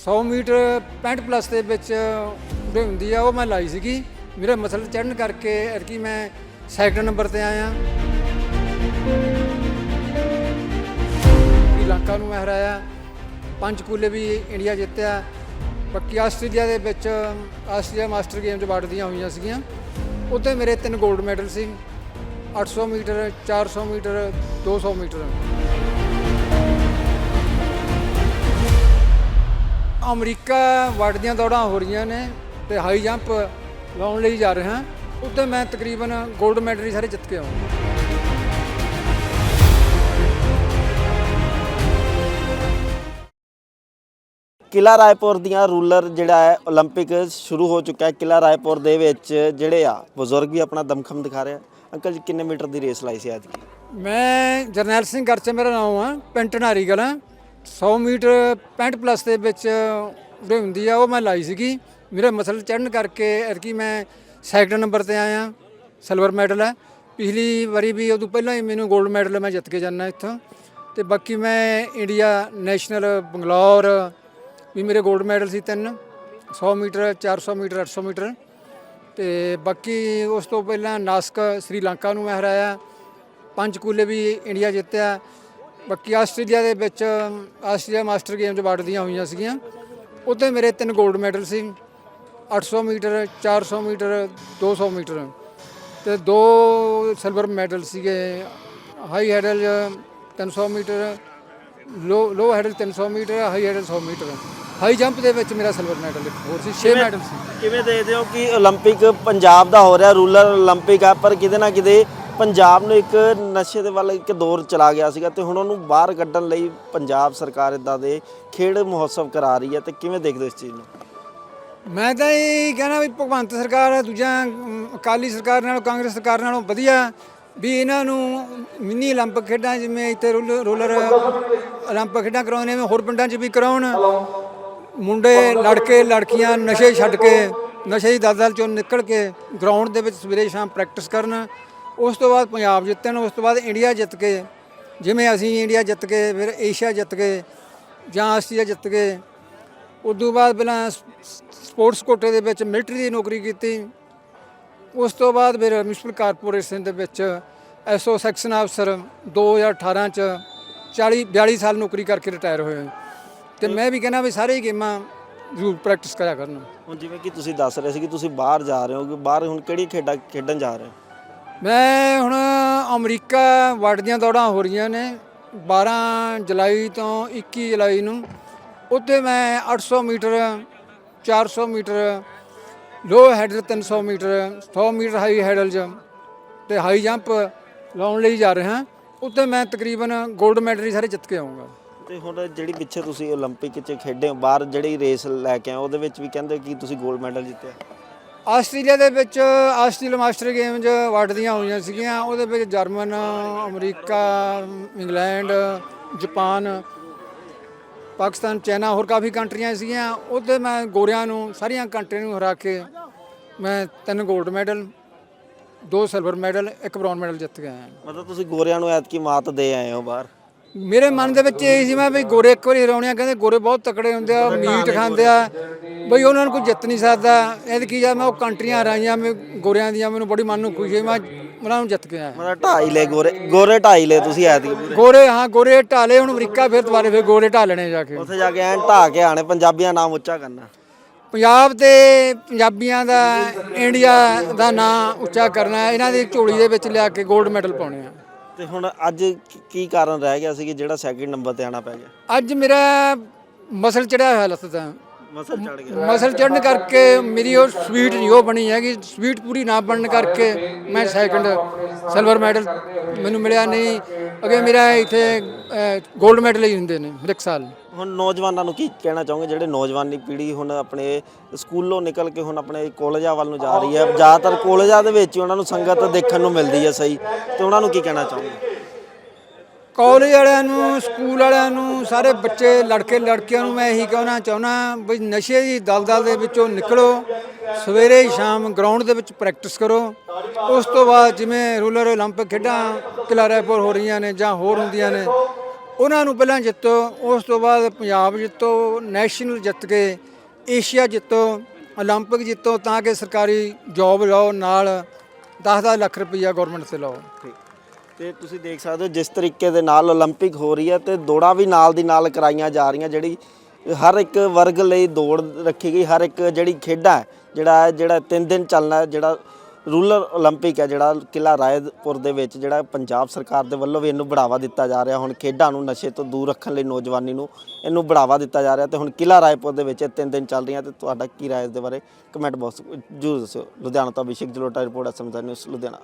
100 metre 65 plus ਦੇ ਵਿੱਚ ਜਿਹੜੀ ਹੁੰਦੀ ਆ, ਉਹ ਮੈਂ ਲਾਈ ਸੀਗੀ। ਮੇਰਾ ਮਸਲ ਚੜਨ ਕਰਕੇ ਐਤਕੀ ਮੈਂ ਸੈਕੰਡ ਨੰਬਰ ਤੇ ਆਇਆ। ਸ਼੍ਰੀਲੰਕਾ ਨੂੰ ਮੈਂ ਹਰਾਇਆ। ਪੰਜ ਕੂਲੇ ਵੀ ਇੰਡੀਆ ਜਿੱਤਿਆ। ਬਾਕੀ ਆਸਟ੍ਰੇਲੀਆ ਦੇ ਵਿੱਚ, ਆਸਟ੍ਰੇਲੀਆ ਮਾਸਟਰ ਗੇਮ 'ਚ ਵੜਦੀਆਂ ਹੋਈਆਂ ਸੀਗੀਆਂ। ਉੱਥੇ ਮੇਰੇ ਤਿੰਨ 골ਡ ਮੈਡਲ ਸੀ 800 ਮੀਟਰ 400 ਮੀਟਰ 200 ਮੀਟਰ। ਅਮਰੀਕਾ ਵੱਡ ਦੀਆਂ ਦੌੜਾਂ ਹੋ ਰਹੀਆਂ ਨੇ ਤੇ ਹਾਈ ਜੰਪ ਲਾਉਣ ਲਈ ਜਾ ਰਿਹਾ। ਉੱਤੇ ਮੈਂ ਤਕਰੀਬਨ 골ਡ ਮੈਡਲ ਹੀ ਸਾਰੇ ਜਿੱਤ ਕੇ ਆਉਂਗਾ। ਕਿਲਾ ਰਾਏਪੁਰ ਦੀਆਂ ਰੂਲਰ ਜਿਹੜਾ ਹੈ 올림픽 ਸ਼ੁਰੂ ਹੋ ਚੁੱਕਾ ਹੈ। ਕਿਲਾ ਰਾਏਪੁਰ ਦੇ ਵਿੱਚ ਜਿਹੜੇ ਆ ਬਜ਼ੁਰਗ ਵੀ ਆਪਣਾ ਦਮਖਮ ਦਿਖਾ ਰਹੇ ਆ। ਅੰਕਲ ਜੀ ਕਿੰਨੇ ਮੀਟਰ ਦੀ ਰੇਸ ਲਾਈ ਸੀ ਅੱਜ ਮੈਂ ਜਰਨੈਲ ਸਿੰਘ ਗਰਚ ਮੇਰਾ ਨਾਮ ਆ ਪਿੰਡ ਨਾਰੀਗਲ ਆ। 100 ਮੀਟਰ 65 ਪਲੱਸ ਦੇ ਵਿੱਚ ਜਿਹੜੀ ਹੁੰਦੀ ਆ, ਉਹ ਮੈਂ ਲਾਈ ਸੀਗੀ। ਮੇਰਾ ਮਸਲ ਚੜਨ ਕਰਕੇ ਐਤਕੀ ਮੈਂ ਸੈਕੰਡ ਨੰਬਰ ਤੇ ਆਇਆ, ਸਿਲਵਰ ਮੈਡਲ ਹੈ। ਪਿਛਲੀ ਵਾਰੀ ਵੀ ਉਦੋਂ ਪਹਿਲਾਂ ਹੀ ਮੈਨੂੰ 골ਡ ਮੈਡਲ ਮੈਂ ਜਿੱਤ ਕੇ ਜਾਣਾ ਇੱਥੋਂ। ਤੇ ਬਾਕੀ ਮੈਂ ਇੰਡੀਆ ਨੈਸ਼ਨਲ ਬੰਗਲੌਰ ਵੀ ਮੇਰੇ 골ਡ ਮੈਡਲ ਸੀ ਤਿੰਨ 100 ਮੀਟਰ 400 ਮੀਟਰ 800 ਮੀਟਰ। ਤੇ ਬਾਕੀ ਉਸ ਤੋਂ ਪਹਿਲਾਂ ਨਾਸਕ ਸ੍ਰੀਲੰਕਾ ਨੂੰ ਮੈਂ ਹਰਾਇਆ। ਪੰਜ ਕੂਲੇ ਵੀ ਇੰਡੀਆ ਜਿੱਤਿਆ। ਬਾਕੀ ਆਸਟ੍ਰੇਲੀਆ ਦੇ ਵਿੱਚ ਆਸਟ੍ਰੇਲੀਆ ਮਾਸਟਰ ਗੇਮ 'ਚ ਵੜਦੀਆਂ ਹੋਈਆਂ ਸੀਗੀਆਂ। ਉੱਥੇ ਮੇਰੇ ਤਿੰਨ 골ਡ ਮੈਡਲ ਸੀ 800 ਮੀਟਰ 400 ਮੀਟਰ 200 ਮੀਟਰ। ਤੇ ਦੋ ਸਿਲਵਰ ਮੈਡਲ ਸੀਗੇ। High hurdle 300 metre low low hurdle 300 metre high hurdle 100 metre. High jump ਦੇ ਵਿੱਚ ਮੇਰਾ ਸਿਲਵਰ ਮੈਡਲ ਇੱਕ ਹੋਰ ਸੀ 6 ਮੈਡਲ ਸੀ। ਕਿਵੇਂ ਦੇਖਦੇ ਹੋ ਕਿ 올림픽 ਪੰਜਾਬ ਦਾ ਹੋ ਰਿਹਾ ਰੂਰਲ 올림픽 ਆ ਪਰ ਕਿਤੇ ਨਾ ਕਿਤੇ ਪੰਜਾਬ ਨੂੰ ਇੱਕ ਨਸ਼ੇ ਦੇ ਵੱਲ ਇੱਕ ਦੌਰ ਚਲਾ ਗਿਆ ਸੀਗਾ ਤੇ ਹੁਣ ਉਹਨੂੰ ਬਾਹਰ ਕੱਢਣ ਲਈ ਪੰਜਾਬ ਸਰਕਾਰ ਇਦਾਂ ਦੇ ਖੇਡ ਮਹੋਤਸਵ ਕਰਾ ਰਹੀ ਹੈ ਤੇ ਕਿਵੇਂ ਦੇਖਦੇ ਹੋ ਇਸ ਚੀਜ਼ ਨੂੰ ਮੈਂ ਤਾਂ ਇਹ ਕਹਿਣਾ ਵੀ ਭਗਵੰਤ ਸਰਕਾਰ ਦੂਜਾ ਅਮ, ਅਕਾਲੀ ਸਰਕਾਰ ਨਾਲੋਂ ਕਾਂਗਰਸ ਸਰਕਾਰ ਨਾਲੋਂ ਵਧੀਆ ਵੀ ਇਹਨਾਂ ਨੂੰ ਮਿੰਨੀ 올림픽 ਖੇਡਾਂ ਜਿਵੇਂ ਇੱਥੇ ਰੂਲ- ਰੂਲਰ 올림픽 ਖੇਡਾਂ ਕਰਾਉਂਦੇ ਨੇ ਹੋਰ ਪਿੰਡਾਂ 'ਚ ਵੀ ਕਰਾਉਣ ਮੁੰਡੇ ਲੜਕੇ ਲੜਕੀਆਂ ਨਸ਼ੇ ਛੱਡ ਕੇ ਨਸ਼ੇ ਦੀ ਦਲਦਲ ਚੋਂ ਨਿਕਲ ਕੇ ਗਰਾਊਂਡ ਦੇ ਵਿੱਚ ਸਵੇਰੇ ਸ਼ਾਮ ਪ੍ਰੈਕਟਿਸ ਕਰਨ ਉਸ ਤੋਂ ਬਾਅਦ ਪੰਜਾਬ ਜਿੱਤਣ, ਉਸ ਤੋਂ ਬਾਅਦ ਇੰਡੀਆ ਜਿੱਤ ਕੇ, ਜਿਵੇਂ ਅਸੀਂ ਇੰਡੀਆ ਜਿੱਤ ਕੇ, ਫਿਰ ਏਸ਼ੀਆ ਜਿੱਤ ਕੇ, ਜਾਂ ਆਸਟ੍ਰੇਲੀਆ ਜਿੱਤ ਕੇ ਤੋਂ ਬਾਅਦ ਪਹਿਲਾਂ ਸਪੋਰਟਸ ਕੋਟੇ ਦੇ ਵਿੱਚ ਮਿਲਟਰੀ ਦੀ ਨੌਕਰੀ ਕੀਤੀ, ਉਸ ਤੋਂ ਬਾਅਦ ਫਿਰ ਮਿਊਨਿਸਪਲ ਕਾਰਪੋਰੇਸ਼ਨ ਦੇ ਵਿੱਚ ਐਸਓ ਸੈਕਸ਼ਨ ਅਫਸਰ 2018 ਚ 40 42 ਸਾਲ ਨੌਕਰੀ ਕਰਕੇ ਰਿਟਾਇਰ ਹੋਏ ਤੇ ਮੈਂ ਵੀ ਕਹਿੰਦਾ ਵੀ ਸਾਰੇ ਗੇਮਾਂ ਜ਼ਰੂਰ ਪ੍ਰੈਕਟਿਸ ਕਰਿਆ ਕਰਨ। ਹੁਣ ਜਿਵੇਂ ਕਿ ਤੁਸੀਂ ਦੱਸ ਰਹੇ ਸੀ ਕਿ ਤੁਸੀਂ ਬਾਹਰ ਜਾ ਰਹੇ ਹੋ, ਕਿ ਬਾਹਰ ਹੁਣ ਕਿਹੜੀ ਖੇਡਾਂ, ਖੇਡਣ ਜਾ ਰਹੇ ਹੋ? ਮੈਂ ਹੁਣ ਅਮਰੀਕਾ ਵਾਟ ਦੀਆਂ ਦੌੜਾਂ ਹੋ ਰਹੀਆਂ ਨੇ 12 ਜੁਲਾਈ ਤੋਂ 21 ਜੁਲਾਈ ਨੂੰ। ਉੱਤੇ ਮੈਂ 800 metre 400 metre low hurdle 300 metre 100 metre high hurdle jump ਤੇ ਹਾਈ ਜੰਪ ਲਾਉਣ ਲਈ ਜਾ ਰਿਹਾ। ਉੱਤੇ ਮੈਂ ਤਕਰੀਬਨ 골ਡ ਮੈਡਲ ਹੀ ਸਾਰੇ ਜਿੱਤ ਕੇ ਆਉਂਗਾ ਤੇ ਹੁਣ ਜਿਹੜੀ ਪਿੱਛੇ ਤੁਸੀਂ 올림픽 'ਚ ਖੇਡੇ ਬਾਹਰ ਜਿਹੜੀ ਰੇਸ ਲੈ ਕੇ ਆਏ ਉਹਦੇ ਵਿੱਚ ਵੀ ਕਹਿੰਦੇ ਕਿ ਤੁਸੀਂ 골ਡ ਮੈਡਲ ਜਿੱਤਿਆ? ਆਸਟ੍ਰੇਲੀਆ ਦੇ ਵਿੱਚ ਆਸਟ੍ਰੇਲੀਆ ਮਾਸਟਰ ਗੇਮਜ਼ 'ਚ ਵੜਦੀਆਂ ਹੋਈਆਂ ਸੀਗੀਆਂ। ਉਹਦੇ ਵਿੱਚ German, America, England, Japan, Pakistan, China ਹੋਰ ਕਾਫੀ ਕੰਟਰੀਆਂ ਸੀਗੀਆਂ। ਉਹਦੇ ਮੈਂ ਗੋਰਿਆਂ ਨੂੰ, ਸਾਰੀਆਂ ਕੰਟਰੀਆਂ ਨੂੰ ਹਰਾ ਕੇ ਮੈਂ ਤਿੰਨ 골ਡ ਮੈਡਲ ਦੋ ਸਿਲਵਰ ਮੈਡਲ ਇੱਕ ਬ੍ਰੌਨ ਮੈਡਲ ਜਿੱਤ ਗਿਆ ਮਤਲਬ ਤੁਸੀਂ ਗੋਰਿਆਂ ਨੂੰ ਐਤਕੀ ਮਾਤ ਦੇ ਆਏ ਹੋ ਬਾਹਰ। ਮੇਰੇ ਮਨ ਦੇ ਵਿੱਚ ਇਹ ਸੀ ਮੈਂ ਵੀ ਗੋਰੇ ਇੱਕ ਵਾਰੀ ਹਰਾਉਣੇ ਆ ਕਹਿੰਦੇ ਗੋਰੇ ਬਹੁਤ ਤਕੜੇ ਹੁੰਦੇ ਆ ਮੀਟ ਖਾਂਦੇ ਆ। ਬਈ ਉਹਨਾਂ ਨੂੰ ਕੋਈ ਜਿੱਤ ਨਹੀਂ ਸਕਦਾ। ਇਹ ਕੀ ਜਾ ਮੈਂ ਉਹ ਕੰਟਰੀਆਂ ਹਰਾਈਆਂ ਮੈਂ ਗੋਰਿਆਂ ਦੀਆਂ ਮੈਨੂੰ ਬੜੀ ਮਨ ਨੂੰ ਖੁਸ਼ੀ ਹੋਈ ਮੈਂ ਉਹਨਾਂ ਨੂੰ ਜਿੱਤ ਕੇ ਆਇਆ। ਮਤਲਬ ਢਾਈ ਲੈ ਗੋਰੇ ਗੋਰੇ ਢਾਈ ਲੈ ਤੁਸੀਂ ਐਤਕੀ ਗੋਰੇ ਹਾਂ ਗੋਰੇ ਢਾਲੇ ਹੁਣ ਅਮਰੀਕਾ ਫਿਰ ਦੁਬਾਰੇ ਫਿਰ ਗੋਰੇ ਢਾਲਣੇ ਜਾ ਕੇ। ਉੱਥੇ ਜਾ ਕੇ ਐਂ ਢਾ ਕੇ ਆਣੇ ਪੰਜਾਬੀਆਂ ਨਾਮ ਉੱਚਾ ਕਰਨਾ। ਪੰਜਾਬ ਤੇ ਪੰਜਾਬੀਆਂ ਦਾ ਇੰਡੀਆ ਦਾ ਨਾਂ ਉੱਚਾ ਕਰਨਾ ਇਹਨਾਂ ਦੀ ਝੋਲੀ ਦੇ ਵਿੱਚ ਲਿਆ ਕੇ 골ਡ ਮੈਡਲ ਪਾਉਣੇ ਆ। ਤੇ ਹੁਣ ਅੱਜ ਕੀ- ਕੀ ਕਾਰਨ ਰਹਿ ਗਿਆ ਸੀ ਕਿ ਜਿਹੜਾ ਸੈਕਿੰਡ ਨੰਬਰ ਤੇ ਆਣਾ ਪੈ ਗਿਆ? ਅੱਜ ਮੇਰਾ ਮਸਲ ਚੜਿਆ ਹੋਇਆ ਲੱਤ ਦਾ ਮਸਲ ਚੜ ਗਿਆ। ਮਸਲ ਚੜਨ ਕਰਕੇ ਮੇਰੀ ਉਹ ਸਵੀਟ ਨਹੀਂ ਉਹ ਬਣੀ ਹੈਗੀ ਸਵੀਟ ਪੂਰੀ ਨਾ ਬਣਨ ਕਰਕੇ ਮੈਂ ਸੈਕੰਡ ਸਿਲਵਰ ਮੈਡਲ ਮੈਨੂੰ ਮਿਲਿਆ ਨਹੀਂ। ਅਗੇ ਮੇਰਾ ਇੱਥੇ 골ਡ ਮੈਡਲ ਹੀ ਹੁੰਦੇ ਨੇ ਹਰ ਇੱਕ ਸਾਲ। ਹੁਣ ਨੌਜਵਾਨਾਂ ਨੂੰ ਕੀ ਕਹਿਣਾ ਚਾਹੋਗੇ? ਜਿਹੜੇ ਨੌਜਵਾਨੀ ਪੀੜ੍ਹੀ ਹੁਣ ਆਪਣੇ ਸਕੂਲੋਂ ਨਿਕਲ ਕੇ ਹੁਣ ਆਪਣੇ ਕਾਲਜਾਂ ਵੱਲ ਨੂੰ ਜਾ ਰਹੀ ਹੈ ਜ਼ਿਆਦਾਤਰ ਕਾਲਜਾਂ ਦੇ ਵਿੱਚ ਉਹਨਾਂ ਨੂੰ ਸੰਗਤ ਦੇਖਣ ਨੂੰ ਮਿਲਦੀ ਹੈ ਸਹੀ ਤੇ ਉਹਨਾਂ ਨੂੰ ਕੀ ਕਹਿਣਾ ਚਾਹੋਗੇ? ਕਾਲਜ ਵਾਲਿਆਂ ਨੂੰ ਸਕੂਲ ਵਾਲਿਆਂ ਨੂੰ ਸਾਰੇ ਬੱਚੇ ਲੜਕੇ ਲੜਕੀਆਂ ਨੂੰ ਮੈਂ ਇਹੀ ਕਹਿਣਾ ਚਾਹੁੰਦਾ ਵੀ ਨਸ਼ੇ ਦੀ ਦਲਦਲ ਦੇ ਵਿੱਚੋਂ ਨਿਕਲੋ ਸਵੇਰੇ ਸ਼ਾਮ ਗਰਾਊਂਡ ਦੇ ਵਿੱਚ ਪ੍ਰੈਕਟਿਸ ਕਰੋ ਉਸ ਤੋਂ ਬਾਅਦ ਜਿਵੇਂ ਰੂਲਰ 올림픽 ਖੇਡਾਂ ਕਿਲਾ ਰਾਏਪੁਰ ਹੋ ਰਹੀਆਂ ਨੇ ਜਾਂ ਹੋਰ ਹੁੰਦੀਆਂ ਨੇ ਉਹਨਾਂ ਨੂੰ ਪਹਿਲਾਂ ਜਿੱਤੋ ਉਸ ਤੋਂ ਬਾਅਦ ਪੰਜਾਬ ਜਿੱਤੋ ਨੈਸ਼ਨਲ ਜਿੱਤ ਕੇ ਏਸ਼ੀਆ ਜਿੱਤੋ 올림픽 ਜਿੱਤੋ ਤਾਂ ਕਿ ਸਰਕਾਰੀ ਜੌਬ ਲਓ ਨਾਲ 10-10 ਲੱਖ ਰੁਪਈਆ ਗਵਰਨਮੈਂਟ ਤੇ ਲਾਓ ਠੀਕ ਤੇ ਤੁਸੀਂ ਦੇਖ ਸਕਦੇ ਹੋ ਜਿਸ ਤਰੀਕੇ ਦੇ ਨਾਲ 올림픽 ਹੋ ਰਹੀ ਹੈ ਤੇ ਦੌੜਾਂ ਵੀ ਨਾਲ ਦੀ ਨਾਲ ਕਰਾਈਆਂ ਜਾ ਰਹੀਆਂ ਜਿਹੜੀ ਹਰ ਇੱਕ ਵਰਗ ਲਈ ਦੌੜ ਰੱਖੀ ਗਈ ਹਰ ਇੱਕ ਜਿਹੜੀ ਖੇਡਾਂ ਹੈ, ਜਿਹੜਾ ਹੈ, ਜਿਹੜਾ 3 ਦਿਨ ਚੱਲਣਾ ਹੈ, ਜਿਹੜਾ ਰੂਰਲ 올림픽 ਹੈ ਜਿਹੜਾ ਕਿਲਾ ਰਾਏਪੁਰ ਦੇ ਵਿੱਚ ਜਿਹੜਾ ਪੰਜਾਬ ਸਰਕਾਰ ਦੇ ਵੱਲੋਂ ਵੀ ਇਹਨੂੰ ਬੜਾਵਾ ਦਿੱਤਾ ਜਾ ਰਿਹਾ ਹੁਣ ਖੇਡਾਂ ਨੂੰ ਨਸ਼ੇ ਤੋਂ ਦੂਰ ਰੱਖਣ ਲਈ ਨੌਜਵਾਨੀ ਨੂੰ ਇਹਨੂੰ ਬੜਾਵਾ ਦਿੱਤਾ ਜਾ ਰਿਹਾ ਤੇ ਹੁਣ ਕਿਲਾ ਰਾਏਪੁਰ ਦੇ ਵਿੱਚ ਇਹ ਤਿੰਨ ਦਿਨ ਚੱਲ ਰਹੀਆਂ ਤੇ ਤੁਹਾਡਾ ਕੀ ਰਾਏ ਇਸ ਦੇ ਬਾਰੇ ਕਮੈਂਟ ਬਾਕਸ ਜਰੂਰ ਦੱਸਿਓ ਲੁਧਿਆਣਾ ਤੋਂ ਅਭਿਸ਼ੇਕ ਜਲੋਟਾ ਰਿਪੋਰਟ ਅਸਮਝਾ ਨਿਊਜ਼ ਲੁਧਿਆਣਾ